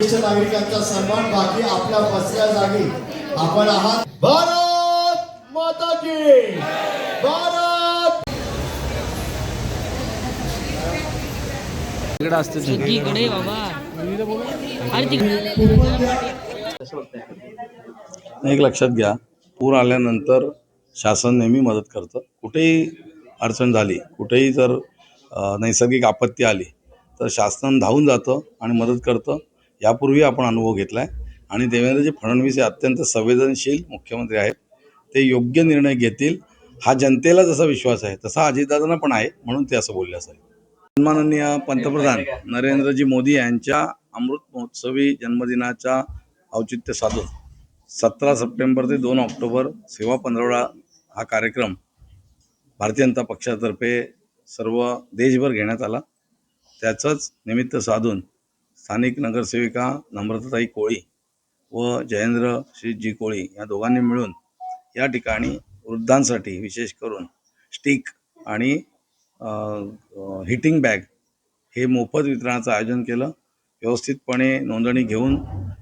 ज्येष्ठ नागरिकांचा सन्मान बाकी आपल्या बसल्या जागी आपण आहात. भारत माता की भारत! इकडे असते बाबा. एक लक्षात घ्या. पूर आल्यानंतर शासन नेहमी मदत करतं. कुठेही अडचण झाली कुठेही जर नैसर्गिक आपत्ती आली तर शासन धावून जातं आणि मदत करतं. यापूर्वी आपण अनुभव घेतला आहे आणि देवेंद्रजी फडणवीस हे अत्यंत संवेदनशील मुख्यमंत्री आहेत. ते योग्य निर्णय घेतील. हा जनतेला जसा विश्वास आहे. तसा अजितदादांना पण आहे म्हणून ते असं बोलले असेल सन्माननीय पंतप्रधान नरेंद्रजी मोदी यांच्या अमृत महोत्सवी जन्मदिनाच्या औचित्य साधून सतरा सप्टेंबर ते दोन ऑक्टोबर सेवा पंधरवडा हा कार्यक्रम भारतीय जनता पक्षातर्फे सर्व देशभर घेण्यात आला. त्याचंच निमित्त साधून स्थानिक नगरसेविका नम्रताताई कोळी व जयेंद्र श्रीजी कोळी या दोघांनी मिळून या ठिकाणी वृद्धांसाठी विशेष करून स्टिक आणि हिटिंग बॅग हे मोफत वितरणाचं आयोजन केलं. व्यवस्थितपणे नोंदणी घेऊन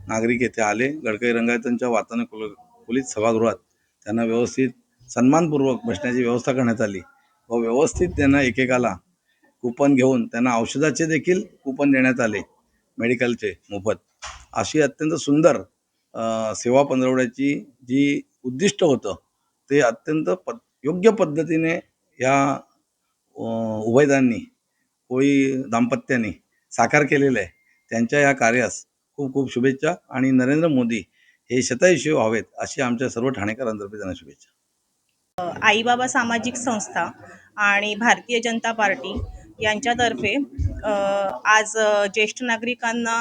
नागरिक येथे आले. गडकरी रंगायतांच्या वातानुकुल कुलित सभागृहात त्यांना व्यवस्थित सन्मानपूर्वक बसण्याची व्यवस्था करण्यात आली व व्यवस्थित त्यांना एकेकाला कुपन घेऊन त्यांना औषधाचे देखील कुपन देण्यात आले. मेडिकलचे मोफत. अशी अत्यंत सुंदर सेवा पंधरवड्याची जी उद्दिष्ट होतं ते अत्यंत पद योग्य पद्धतीने या उभयदांनी कोळी दाम्पत्याने साकार केलेलं आहे. त्यांच्या या कार्यास खूप खूप शुभेच्छा आणि नरेंद्र मोदी हे शतायुषी व्हावेत अशी आमच्या सर्व ठाणेकरांतर्फे त्यांना शुभेच्छा. आईबाबा सामाजिक संस्था आणि भारतीय जनता पार्टी यांच्यातर्फे आज ज्येष्ठ नागरिकांना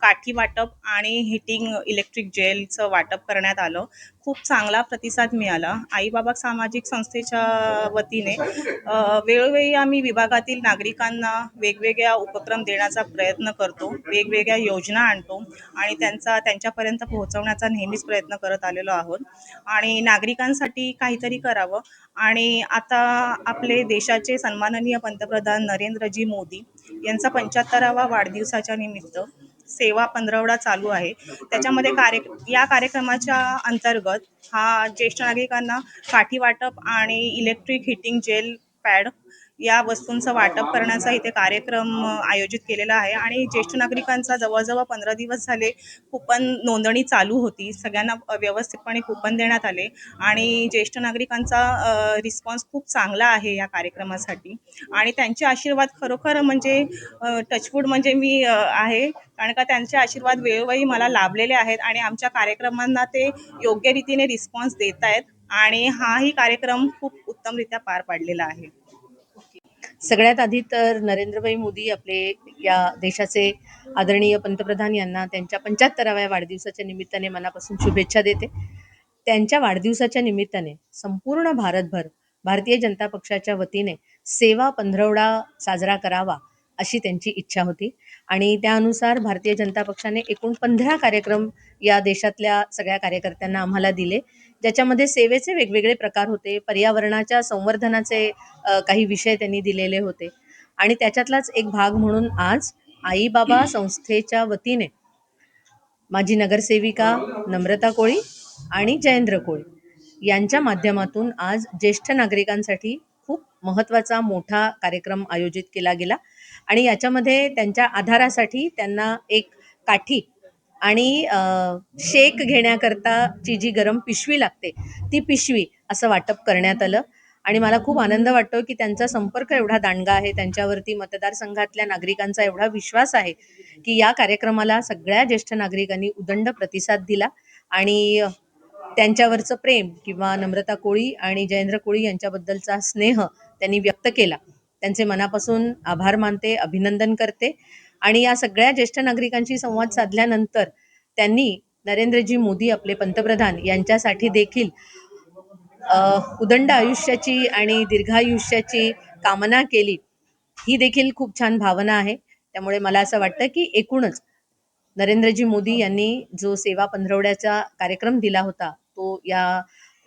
काठी वाटप आणि हिटिंग इलेक्ट्रिक जेलचं वाटप करण्यात आलं. खूप चांगला प्रतिसाद मिळाला. आईबाबा सामाजिक संस्थेच्या वतीने वेळोवेळी आम्ही विभागातील नागरिकांना वेगवेगळ्या उपक्रम देण्याचा प्रयत्न करतो वेगवेगळ्या योजना आणतो आणि त्यांचा त्यांच्यापर्यंत पोहोचवण्याचा नेहमीच प्रयत्न करत आलेलो आहोत. आणि नागरिकांसाठी काहीतरी करावं. आणि आता आपले देशाचे सन्माननीय पंतप्रधान नरेंद्रजी मोदी यांचा पंच्याहत्तरावा वाढदिवसाच्या निमित्त सेवा पंधरवडा चालू आहे. त्याच्यामध्ये कार्य या कार्यक्रमाच्या अंतर्गत हा ज्येष्ठ नागरिकांना काठी वाटप आणि इलेक्ट्रिक हिटिंग जेल पॅड या वस्तूंचं वाटप करण्याचा इथे कार्यक्रम आयोजित केलेला आहे. आणि ज्येष्ठ नागरिकांचा जवळजवळ पंधरा दिवस झाले कुपन नोंदणी चालू होती. सगळ्यांना व्यवस्थितपणे कुपन देण्यात आले. आणि ज्येष्ठ नागरिकांचा रिस्पॉन्स खूप चांगला आहे या कार्यक्रमासाठी. आणि त्यांचे आशीर्वाद खरोखर म्हणजे टचवूड म्हणजे मी आहे. कारण का त्यांचे आशीर्वाद वेळोवेळी मला लाभलेले आहेत आणि आमच्या कार्यक्रमांना ते योग्य रीतीने रिस्पॉन्स देत आहेत आणि हाही कार्यक्रम खूप उत्तमरित्या पार पाडलेला आहे. सगळ्यात आधी तर नरेंद्रभाई मोदी आपले या देशाचे आदरणीय पंतप्रधान यांना त्यांच्या पंच्याहत्तराव्या वाढदिवसाच्या निमित्ताने मनापासून शुभेच्छा देते. त्यांच्या वाढदिवसाच्या निमित्ताने संपूर्ण भारतभर भारतीय जनता पक्षाच्या वतीने सेवा पंधरवडा साजरा करावा अशी त्यांची इच्छा होती. आणि त्यानुसार भारतीय जनता पक्षाने एकूण पंधरा कार्यक्रम या देशातल्या सगळ्या कार्यकर्त्यांना आम्हाला दिले. ज्याच्यामध्ये सेवेचे वेगवेगळे प्रकार होते पर्यावरणाच्या संवर्धनाचे काही विषय त्यांनी दिलेले होते. आणि त्याच्यातलाच एक भाग म्हणून आज आईबाबा संस्थेच्या वतीने माझी नगरसेविका नम्रता कोळी आणि जयेंद्र कोळी यांच्या माध्यमातून आज ज्येष्ठ नागरिकांसाठी खूप महत्त्वाचा मोठा कार्यक्रम आयोजित केला गेला. आणि याच्यामध्ये त्यांच्या आधारासाठी त्यांना एक काठी आणि शेक शेक घेण्याकरताची जी गरम पिशवी लागते ती पिशवी असं वाटप करण्यात आलं. आणि मला खूप आनंद वाटतो की त्यांचा संपर्क एवढा दांडगा आहे त्यांच्यावरती मतदारसंघातल्या नागरिकांचा एवढा विश्वास आहे की या कार्यक्रमाला सगळ्या ज्येष्ठ नागरिकांनी उदंड प्रतिसाद दिला. आणि त्यांच्यावरचं प्रेम किंवा नम्रता कोळी आणि जयेंद्र कोळी यांच्याबद्दलचा स्नेह त्यांनी व्यक्त केला. त्यांचे मनापासून आभार मानते अभिनंदन करते. आणि या सगळ्या ज्येष्ठ नागरिकांशी संवाद साधल्यानंतर त्यांनी नरेंद्रजी मोदी आपले पंतप्रधान यांच्यासाठी देखील उदंड आयुष्याची आणि दीर्घायुष्याची कामना केली. ही देखील खूप छान भावना आहे. त्यामुळे मला असं वाटतं की एकूणच नरेंद्रजी मोदी यांनी जो सेवा पंधरवड्याचा कार्यक्रम दिला होता तो या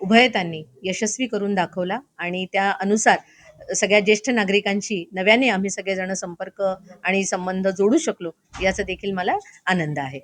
उभयतांनी यशस्वी करून दाखवला आणि त्या अनुसार सगळ्या ज्येष्ठ नागरिकांशी नव्याने आम्ही सगळेजण संपर्क आणि संबंध जोडू शकलो याचा देखील मला आनंद आहे.